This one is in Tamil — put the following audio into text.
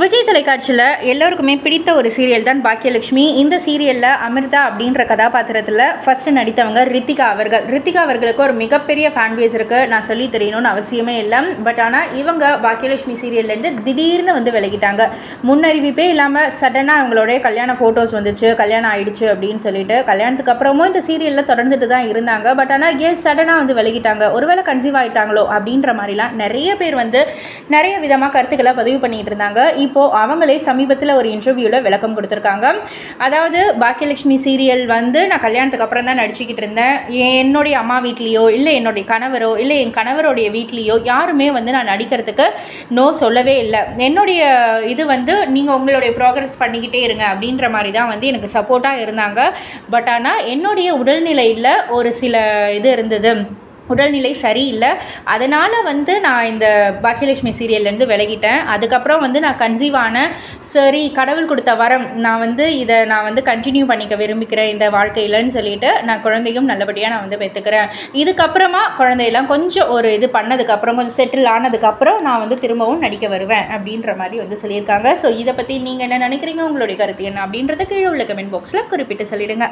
விஜய் தொலைக்காட்சியில் எல்லோருக்குமே பிடித்த ஒரு சீரியல் தான் பாக்கியலட்சுமி. இந்த சீரியலில் அமிர்தா அப்படின்ற கதாபாத்திரத்தில் ஃபஸ்ட்டு நடித்தவங்க ரித்திகா அவர்கள். ரித்திகா அவர்களுக்கு ஒரு மிகப்பெரிய ஃபேன் பேஸ் இருக்குது நான் சொல்லி தெரியணும்னு அவசியமே இல்லை. பட் ஆனால் இவங்க பாக்கியலட்சுமி சீரியல்லேருந்து திடீர்னு வந்து விலகிட்டாங்க. முன்னறிவிப்பே இல்லாமல் சடனாக அவங்களுடைய கல்யாண ஃபோட்டோஸ் வந்துச்சு. கல்யாணம் ஆயிடுச்சு அப்படின்னு சொல்லிட்டு கல்யாணத்துக்கு அப்புறமும் இந்த சீரியலில் தொடர்ந்துட்டு தான் இருந்தாங்க. பட் ஆனால் ஏன் சடனாக வந்து விலகிட்டாங்க? ஒருவேளை கன்சீவ் ஆகிட்டாங்களோ அப்படின்ற மாதிரிலாம் நிறைய பேர் வந்து நிறைய விதமாக கருத்துக்களை பதிவு பண்ணிகிட்டு இருந்தாங்க. இப்போது அவங்களே சமீபத்தில் ஒரு இன்டர்வியூவில் விளக்கம் கொடுத்துருக்காங்க. அதாவது பாக்கியலட்சுமி சீரியல் வந்து நான் கல்யாணத்துக்கு அப்புறம் தான் நடிச்சுக்கிட்டு இருந்தேன். என்னுடைய அம்மா வீட்லேயோ இல்லை என்னுடைய கணவரோ இல்லை என் கணவருடைய வீட்லேயோ யாருமே வந்து நான் நடிக்கிறதுக்கு நோ சொல்லவே இல்லை. என்னுடைய இது வந்து நீங்கள் உங்களுடைய ப்ராக்ரஸ் பண்ணிக்கிட்டே இருங்க அப்படின்ற மாதிரி தான் வந்து எனக்கு சப்போர்ட்டாக இருந்தாங்க. பட் ஆனால் என்னுடைய உடல்நிலையில் ஒரு சில இது இருந்தது. உடல்நிலை சரியில்லை. அதனால் வந்து நான் இந்த பாக்கியலட்சுமி சீரியல்லேருந்து விலகிட்டேன். அதுக்கப்புறம் வந்து நான் கன்சீவ் ஆன சரி கடவுள் கொடுத்த வரம் நான் வந்து இதை நான் வந்து கண்டினியூ பண்ணிக்க விரும்பிக்கிறேன் இந்த வாழ்க்கையிலன்னு சொல்லிட்டு நான் குழந்தையும் நல்லபடியாக நான் வந்து பெற்றுக்கிறேன் இதுக்கப்புறமா குழந்தையெல்லாம் கொஞ்சம் ஒரு இது பண்ணதுக்கப்புறம் கொஞ்சம் செட்டில் ஆனதுக்கப்புறம் நான் வந்து திரும்பவும் நடிக்க வருவேன் அப்படின்ற மாதிரி வந்து சொல்லியிருக்காங்க. ஸோ இதை பற்றி நீங்கள் என்ன நினைக்கிறீங்க? உங்களுடைய கருத்து என்ன? அப்படின்றத கீழே உள்ள கமெண்ட் பாக்ஸில் குறிப்பிட்டு சொல்லிடுங்க.